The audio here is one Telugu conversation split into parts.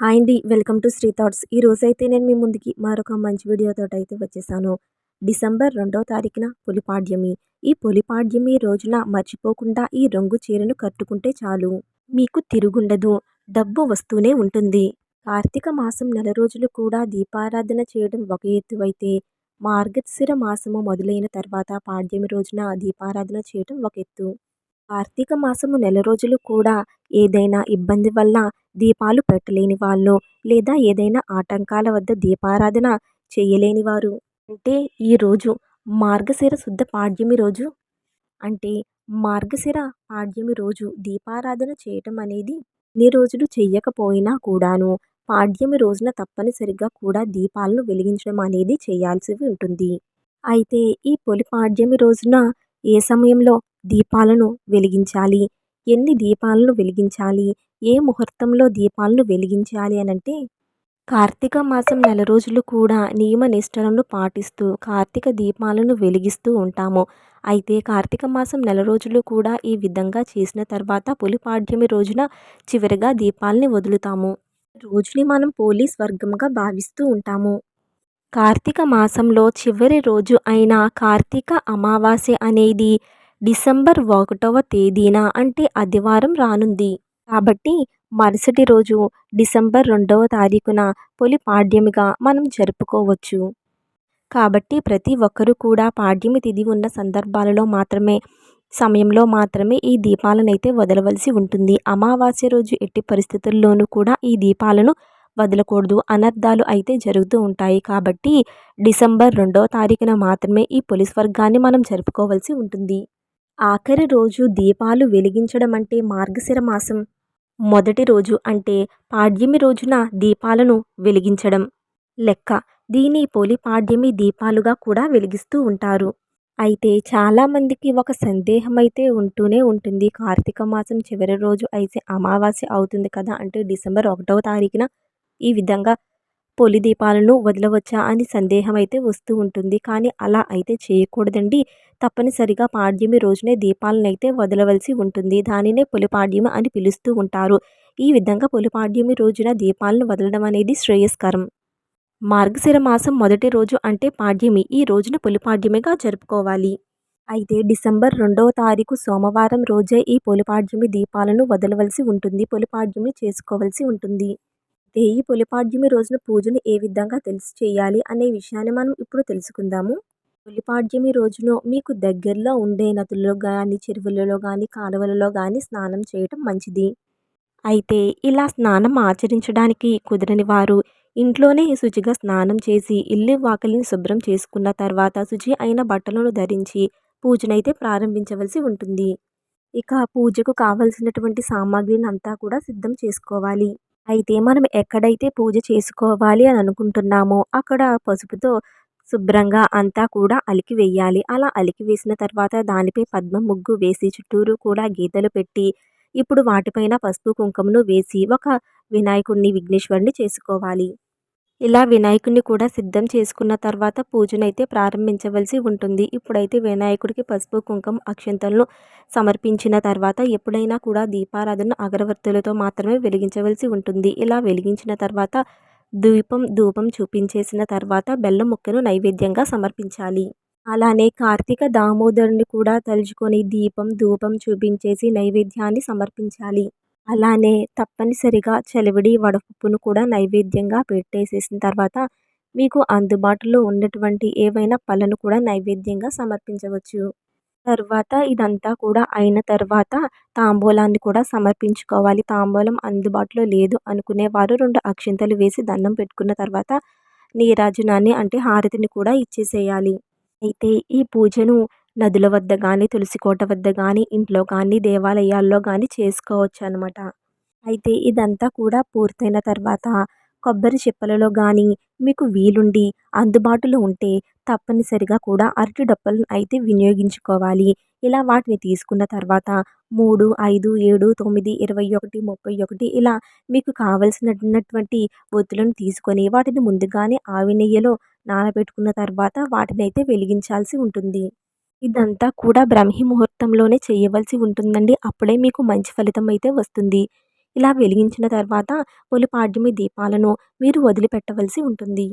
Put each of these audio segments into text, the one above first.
హాయ్ అండి వెల్కమ్ టు శ్రీ థాట్స్. ఈ రోజు అయితే నేను మీ ముందుకి మరొక మంచి వీడియోతో అయితే వచ్చేసాను. డిసెంబర్ రెండవ తారీఖున పులిపాడ్యమి. ఈ పులిపాడ్యమి రోజున మర్చిపోకుండా ఈ రంగు చీరను కట్టుకుంటే చాలు. మీకు తిరుగుండదు డబ్బు వస్తూనే ఉంటుంది. కార్తీక మాసం నెల రోజులు కూడా దీపారాధన చేయడం ఒక ఎత్తు అయితే మార్గశిర మాసము మొదలైన తర్వాత పాడ్యమి రోజున దీపారాధన చేయడం ఒక ఎత్తు. కార్తీక మాసము నెల రోజులు కూడా ఏదైనా ఇబ్బంది వల్ల దీపాలు పెట్టలేని వాళ్ళు లేదా ఏదైనా ఆటంకాల వద్ద దీపారాధన చేయలేని వారు అంటే ఈరోజు మార్గశిర శుద్ధ పాడ్యమి రోజు? అంటే మార్గశిర పాడ్యమి రోజు దీపారాధన చేయటం అనేది ఇన్ని రోజులు చెయ్యకపోయినా కూడాను పాడ్యమి రోజున తప్పనిసరిగా కూడా దీపాలను వెలిగించడం అనేది చేయాల్సి ఉంటుంది. అయితే ఈ పొలి పాడ్యమి రోజున ఏ సమయంలో దీపాలను వెలిగించాలి? ఎన్ని దీపాలను వెలిగించాలి? ఏ ముహూర్తంలో దీపాలను వెలిగించాలి అని అంటే కార్తీక మాసం నెల రోజులు కూడా నియమ నిష్టలను పాటిస్తూ కార్తీక దీపాలను వెలిగిస్తూ ఉంటాము. అయితే కార్తీక మాసం నెల రోజులు కూడా ఈ విధంగా చేసిన తర్వాత పులిపాడ్యమి రోజున చివరిగా దీపాలని వదులుతాము. రోజుని మనం పోలీస్ వర్గంగా భావిస్తూ ఉంటాము. కార్తీక మాసంలో చివరి రోజు అయిన కార్తీక అమావాస్య అనేది డిసెంబర్ ఒకటవ తేదీన అంటే ఆదివారం రానుంది. కాబట్టి మరుసటి రోజు డిసెంబర్ రెండవ తారీఖున పొలి పాడ్యమిగా మనం జరుపుకోవచ్చు. కాబట్టి ప్రతి ఒక్కరూ కూడా పాడ్యమి తిది ఉన్న సందర్భాలలో మాత్రమే సమయంలో మాత్రమే ఈ దీపాలను అయితే వదలవలసి ఉంటుంది. అమావాస్య రోజు ఎట్టి పరిస్థితుల్లోనూ కూడా ఈ దీపాలను వదలకూడదు. అనర్థాలు అయితే జరుగుతూ ఉంటాయి. కాబట్టి డిసెంబర్ రెండవ తారీఖున మాత్రమే ఈ పోలీస్ వర్గాన్ని మనం జరుపుకోవాల్సి ఉంటుంది. ఆఖరి రోజు దీపాలు వెలిగించడం అంటే మార్గశిర మాసం. మొదటి రోజు అంటే పాడ్యమి రోజున దీపాలను వెలిగించడం. లెక్క దీని పోలి పాడ్యమి దీపాలుగా కూడా వెలిగిస్తూ ఉంటారు. అయితే చాలామందికి ఒక సందేహం అయితే ఉంటూనే ఉంటుంది. కార్తీక మాసం చివరి రోజు అయితే అమావాస్య అవుతుంది కదా అంటే డిసెంబర్ ఒకటవ తారీఖున ఈ విధంగా పొలి దీపాలను వదలవచ్చా అని సందేహం అయితే వస్తూ ఉంటుంది. కానీ అలా అయితే చేయకూడదండి. తప్పనిసరిగా పాడ్యమి రోజునే దీపాలను అయితే వదలవలసి ఉంటుంది. దానినే పులిపాడ్యమి అని పిలుస్తూ ఉంటారు. ఈ విధంగా పులిపాడ్యమి రోజున దీపాలను వదలడం అనేది శ్రేయస్కరం. మార్గశిర మాసం మొదటి రోజు అంటే పాడ్యమి. ఈ రోజున పులిపాడ్యమిగా జరుపుకోవాలి. అయితే డిసెంబర్ రెండవ తారీఖు సోమవారం రోజే ఈ పులిపాడ్యమి దీపాలను వదలవలసి ఉంటుంది. పులిపాడ్యమి చేసుకోవలసి ఉంటుంది. దేయి పులిపాడ్యమి రోజున పూజను ఏ విధంగా తెలిసి చేయాలి అనే విషయాన్ని మనం ఇప్పుడు తెలుసుకుందాము. పులిపాడ్యమి రోజున మీకు దగ్గరలో ఉండే నదుల్లో కానీ చెరువులలో కానీ కాలువలలో కానీ స్నానం చేయటం మంచిది. అయితే ఇలా స్నానం ఆచరించడానికి కుదరని వారు ఇంట్లోనే శుచిగా స్నానం చేసి ఇల్లు వాకిలిని శుభ్రం చేసుకున్న తర్వాత శుచి అయిన బట్టలను ధరించి పూజనైతే ప్రారంభించవలసి ఉంటుంది. ఇక పూజకు కావలసినటువంటి సామాగ్రిని అంతా కూడా సిద్ధం చేసుకోవాలి. అయితే మనం ఎక్కడైతే పూజ చేసుకోవాలి అని అనుకుంటున్నామో అక్కడ పసుపుతో శుభ్రంగా అంతా కూడా అలికి వేయాలి. అలా అలికి వేసిన తర్వాత దానిపై పద్మ ముగ్గు వేసి చుట్టూరు కూడా గీతలు పెట్టి ఇప్పుడు వాటిపైన పసుపు కుంకుమను వేసి ఒక వినాయకుడిని విఘ్నేశ్వరుని చేసుకోవాలి. ఇలా వినాయకుడిని కూడా సిద్ధం చేసుకున్న తర్వాత పూజనైతే ప్రారంభించవలసి ఉంటుంది. ఇప్పుడైతే వినాయకుడికి పసుపు కుంకుమ అక్షంతలను సమర్పించిన తర్వాత ఎప్పుడైనా కూడా దీపారాధన అగరవత్తులతో మాత్రమే వెలిగించవలసి ఉంటుంది. ఇలా వెలిగించిన తర్వాత దీపం ధూపం చూపించేసిన తర్వాత బెల్లం ముక్కను నైవేద్యంగా సమర్పించాలి. అలానే కార్తీక దామోదరుని కూడా తలుచుకొని దీపం ధూపం చూపించేసి నైవేద్యాన్ని సమర్పించాలి. అలానే తప్పనిసరిగా చలివిడి వడపప్పును కూడా నైవేద్యంగా పెట్టేసేసిన తర్వాత మీకు అందుబాటులో ఉన్నటువంటి ఏవైనా పళ్ళను కూడా నైవేద్యంగా సమర్పించవచ్చు. తర్వాత ఇదంతా కూడా అయిన తర్వాత తాంబూలాన్ని కూడా సమర్పించుకోవాలి. తాంబూలం అందుబాటులో లేదు అనుకునేవారు రెండు అక్షింతలు వేసి దండం పెట్టుకున్న తర్వాత నీరాజనాన్ని అంటే హారతిని కూడా ఇచ్చేసేయాలి. అయితే ఈ పూజను నదుల వద్ద కానీ తులసి కోట వద్ద కానీ ఇంట్లో కానీ దేవాలయాల్లో కానీ చేసుకోవచ్చు అనమాట అయితే ఇదంతా కూడా పూర్తయిన తర్వాత కొబ్బరి చిప్పలలో కానీ మీకు వీలుండి అందుబాటులో ఉంటే తప్పనిసరిగా కూడా అరటి డప్పలను అయితే వినియోగించుకోవాలి. ఇలా వాటిని తీసుకున్న తర్వాత మూడు ఐదు ఏడు తొమ్మిది ఇరవై ఒకటి ముప్పై ఒకటి ఇలా మీకు కావలసినటువంటి ఒత్తులను తీసుకొని వాటిని ముందుగానే ఆవి నెయ్యిలో నానబెట్టుకున్న తర్వాత వాటిని అయితే వెలిగించాల్సి ఉంటుంది. ఇదంతా కూడా బ్రహ్మి ముహూర్తంలోనే చేయవలసి ఉంటుందండి. అప్పుడే మీకు మంచి ఫలితం అయితే వస్తుంది. ఇలా వెలిగించిన తర్వాత పొలిపాడ్యమి దీపాలను మీరు వదిలిపెట్టవలసి ఉంటుంది.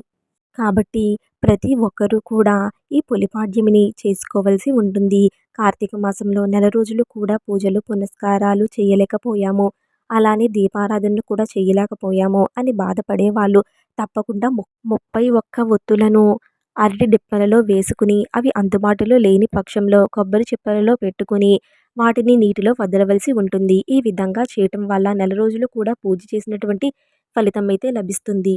కాబట్టి ప్రతి ఒక్కరూ కూడా ఈ పొలిపాడ్యమిని చేసుకోవలసి ఉంటుంది. కార్తీక మాసంలో నెల రోజులు కూడా పూజలు పునస్కారాలు చేయలేకపోయాము. అలానే దీపారాధనను కూడా చేయలేకపోయాము అని బాధపడే వాళ్ళు తప్పకుండా ము ముప్పై ఒక్క ఒత్తులను అరటి డిప్పలలో వేసుకుని అవి అందుబాటులో లేని పక్షంలో కొబ్బరి చిప్పలలో పెట్టుకుని వాటిని నీటిలో వదలవలసి ఉంటుంది. ఈ విధంగా చేయటం వల్ల నెల రోజులు కూడా పూజ చేసినటువంటి ఫలితం అయితే లభిస్తుంది.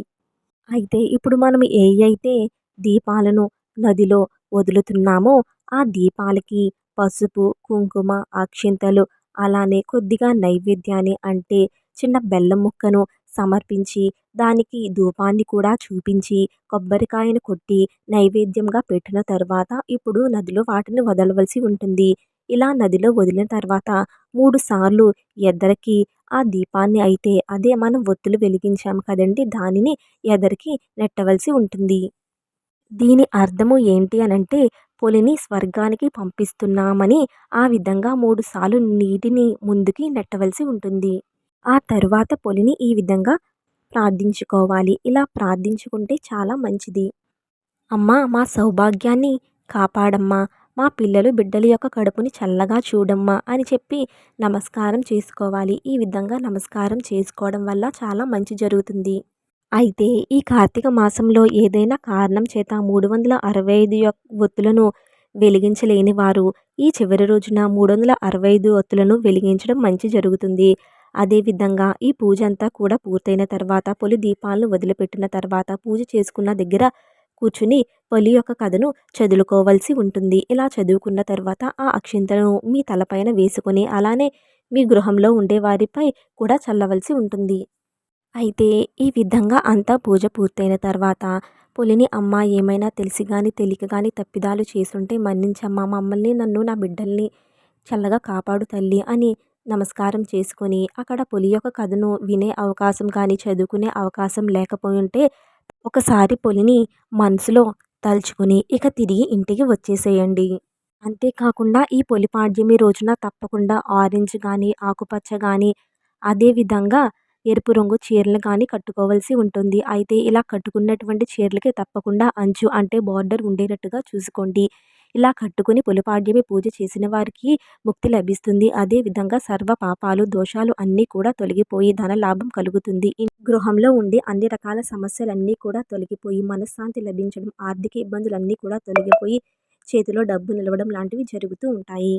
అయితే ఇప్పుడు మనం ఏ అయితే దీపాలను నదిలో వదులుతున్నామో ఆ దీపాలకి పసుపు కుంకుమ అక్షింతలు అలానే కొద్దిగా నైవేద్యాన్ని అంటే చిన్న బెల్లం ముక్కను సమర్పించి దానికి ధూపాన్ని కూడా చూపించి కొబ్బరికాయను కొట్టి నైవేద్యంగా పెట్టిన తర్వాత ఇప్పుడు నదిలో వాటిని వదలవలసి ఉంటుంది. ఇలా నదిలో వదిలిన తర్వాత మూడు సార్లు ఎదరికి ఆ దీపాన్ని అయితే అదే మనం ఒత్తులు వెలిగించాము కదండి దానిని ఎదరికి నెట్టవలసి ఉంటుంది. దీని అర్థము ఏంటి అనంటే పొలిని స్వర్గానికి పంపిస్తున్నామని ఆ విధంగా మూడు సార్లు నీటిని ముందుకి నెట్టవలసి ఉంటుంది. ఆ తరువాత పొలిని ఈ విధంగా ప్రార్థించుకోవాలి. ఇలా ప్రార్థించుకుంటే చాలా మంచిది. అమ్మా మా సౌభాగ్యాన్ని కాపాడమ్మా. మా పిల్లలు బిడ్డల యొక్క కడుపుని చల్లగా చూడమ్మా అని చెప్పి నమస్కారం చేసుకోవాలి. ఈ విధంగా నమస్కారం చేసుకోవడం వల్ల చాలా మంచి జరుగుతుంది. అయితే ఈ కార్తీక మాసంలో ఏదైనా కారణం చేత మూడు వందల అరవై ఐదు ఒత్తులను వెలిగించలేని వారు ఈ చివరి రోజున మూడు వందల అరవై ఐదు ఒత్తులను వెలిగించడం మంచి జరుగుతుంది. అదేవిధంగా ఈ పూజ అంతా కూడా పూర్తయిన తర్వాత పొలి దీపాలను వదిలిపెట్టిన తర్వాత పూజ చేసుకున్న దగ్గర కూర్చుని పొలి యొక్క కథను చదువుకోవాల్సి ఉంటుంది. ఇలా చదువుకున్న తర్వాత ఆ అక్షింతలను మీ తలపైన వేసుకొని అలానే మీ గృహంలో ఉండే వారిపై కూడా చల్లవలసి ఉంటుంది. అయితే ఈ విధంగా అంతా పూజ పూర్తయిన తర్వాత పులిని అమ్మ ఏమైనా తెలిసి కానీ తెలియక కానీ తప్పిదాలు చేసుంటే మన్నించమ్మ మమ్మల్ని నన్ను నా బిడ్డల్ని చల్లగా కాపాడు తల్లి అని నమస్కారం చేసుకొని అక్కడ పులి యొక్క కథను వినే అవకాశం కానీ చదువుకునే అవకాశం లేకపోయి ఉంటే ఒకసారి పులిని మనసులో తలుచుకుని ఇక తిరిగి ఇంటికి వచ్చేసేయండి. అంతేకాకుండా ఈ పొలిపాడ్యమి రోజున తప్పకుండా ఆరెంజ్ కానీ ఆకుపచ్చ కానీ అదేవిధంగా ఎరుపు రంగు చీరలు కానీ కట్టుకోవాల్సి ఉంటుంది. అయితే ఇలా కట్టుకున్నటువంటి చీరలకి తప్పకుండా అంచు అంటే బార్డర్ ఉండేటట్టుగా చూసుకోండి. ఇలా కట్టుకుని పులిపాడ్యమి పూజ చేసిన వారికి ముక్తి లభిస్తుంది. అదే విధంగా సర్వ పాపాలు దోషాలు అన్నీ కూడా తొలగిపోయి ధన లాభం కలుగుతుంది. గృహంలో ఉండే అన్ని రకాల సమస్యలన్నీ కూడా తొలగిపోయి మనశ్శాంతి లభించడం ఆర్థిక ఇబ్బందులన్నీ కూడా తొలగిపోయి చేతిలో డబ్బు నిలవడం లాంటివి జరుగుతూ ఉంటాయి.